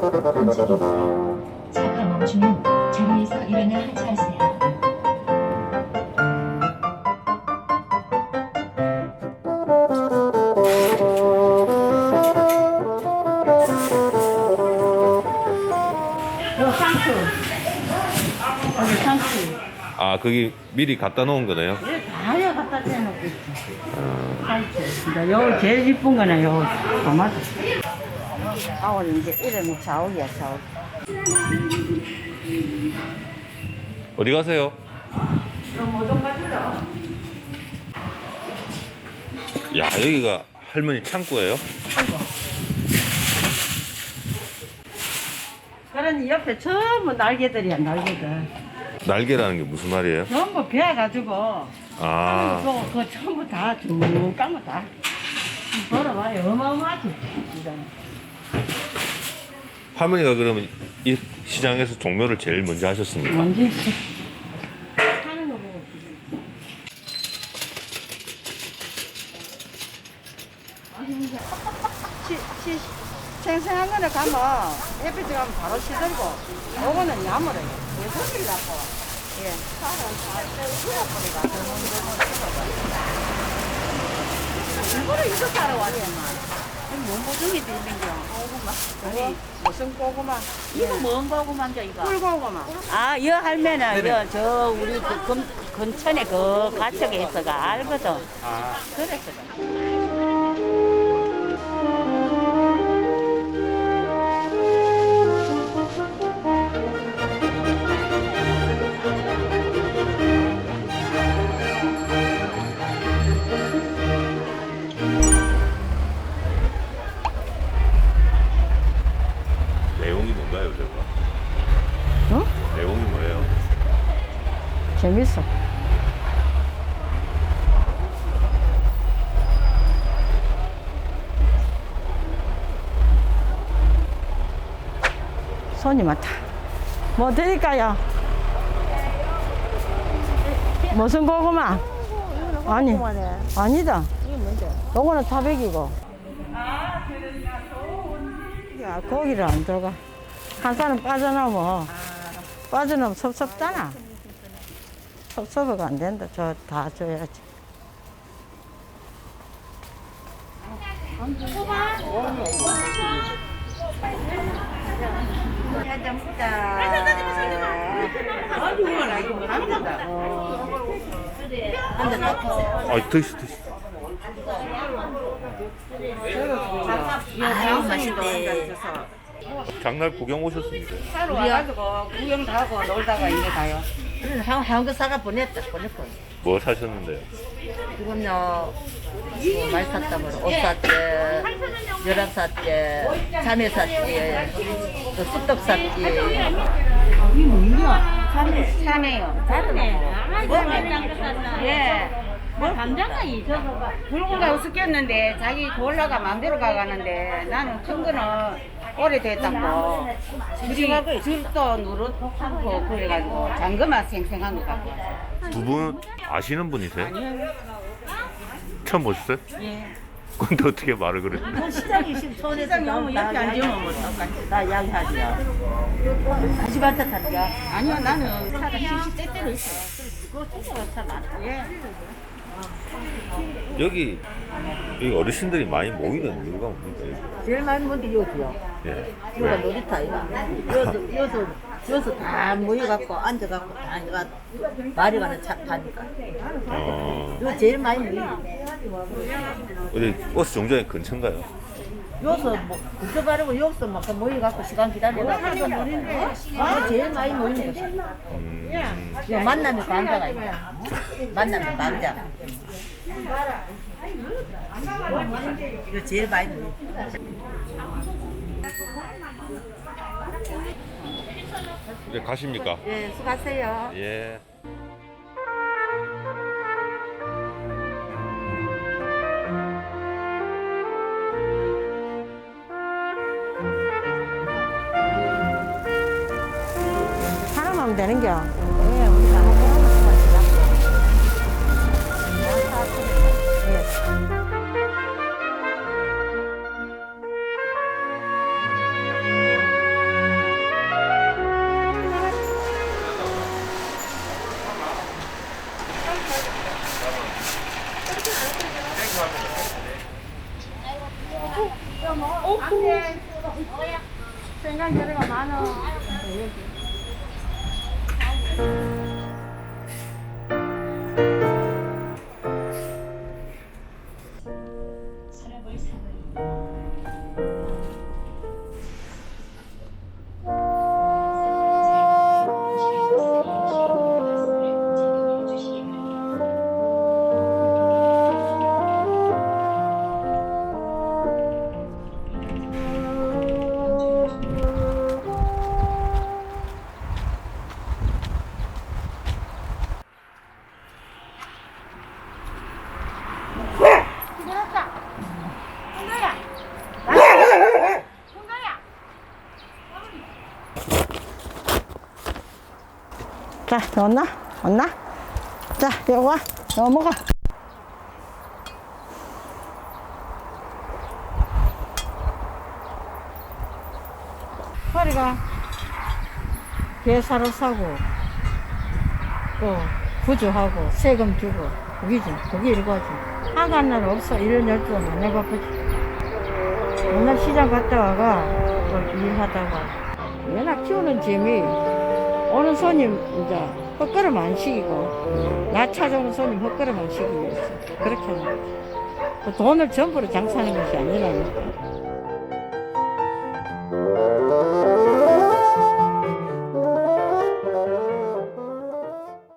차가 멈추면 자리에서 일어나 하차하세요. 요 상추. 여기 상추. 아 거기 미리 갖다 놓은 거네요. 이렇게 다야 갖다 대놓고 있지. 상추. 근데 요 제일 이쁜 거는 요 토마토. 아월 이제 이름이 자옥이야, 자옥. 어디 가세요? 야 여기가 할머니 창고예요? 그러니 옆에 전부 날개들이야, 날개들. 날개라는 게 무슨 말이에요? 전부 베어가지고. 아 그거, 그거 전부 다 쭉깐 거 다. 걸어봐요. 어마어마하지. 할머니가 그러면 이 시장에서 종묘를 제일 먼저 하셨습니까? 뭔지 하는 거 보고. 시, 시, 생생한 거는 가면 햇빛이 가면 바로 시들고 요거는 야물어요. 예술이 갖고 예, 살은 살때 후려버리가 일부러 이거 따라 왔지만 뭔 모종이 있는겨 아니 무슨 고구마 이거 뭔 고구마인데 이거? 꿀고구마 아, 이 할매는 여, 저 우리 그 금, 근천에 그 가척에 있어가 알거든. 아. 그랬거 내용이 뭔가요, 저거? 어? 내용이 뭐예요? 재밌어. 손이 많다. 뭐 드릴까요? 무슨 고구마? 아니, 아니다. 요거는 타백이고. 야, 고기를 안 들어가. 한 사람 빠져나오면, 빠져나오면 섭섭잖아. 섭섭하가 안 된다. 저 다 줘야지. 아, 드시, 드시. 아, 맛있대. 장날 구경 오셨습니까? 따로 와가지고 구경 다 하고 놀다가 이제 가요. 형, 형그 사가 보냈다, 보냈고. 뭐 사셨는데요? 지금요, 뭐 많이 샀다, 뭐, 옷 샀지, 벼락 샀지, 자매 샀지, 또 쑥떡 샀지. 사네요. 예. 뭐 감자가 있어서 붉은 거 없었겠는데 자기 골라가 마음대로 가가는데 나는 큰 거는 오래됐다고 줄이 줄도 누렇고 그래가지고 장금아 생생한 거 갖고 왔어. 두분 아시는 분이세요? 처음 보셨어요? 예. 근데 어떻게 말을 그랬어요? 시장이 지금 손에서 세상에 너무 옆에 앉으면 뭐 똑같이. 나 이야기하지야. 다시 봤다 타지야. 아니요 나는 차가 시시 때때로 있어요. 그거 진짜 차 많아. 예. 여기, 여기 어르신들이 많이 모이는 이유가 뭡니까? 제일 많이 뭔데 여기요. 예. 여기가 놀이터 이거. 여기서 여기서 여기서 다 모여갖고 앉아갖고 다 이거 말이 가는 차 타니까. 어, 이거 제일 많이 모여. 어디 버스 정류장 근처인가요? 여기서 뭐 그저 바르고 여기서 막 모여갖고 시간 기다려갖고 이거 제일 많이 모이는 거지. 음, 이거 만나면 반자가 있어. 만나면 반자. 이거 제일 많이 모여. 이제 가십니까? 예, 수고하세요. 예. 되는겨? 예, 네. 우리 다 먹고 하는 거지. 예. 생각 여러가 많아. 자, 왔나? 왔나? 자, 여기 와. 너 먹어. 허리가 개사로 사고 또 구조하고 세금 주고 그게지 그게 일과지 하간 날 없어 1년 12번 맨날 바쁘지 맨날 시장 갔다 와가 또 일하다가 맨날 키우는 재미 오는 손님 이제 헛걸음 안 시키고 나 찾아오는 손님 헛걸음 안 시키기 위해서 그렇게 하는 거지. 또 돈을 전부로 장사하는 것이 아니라니까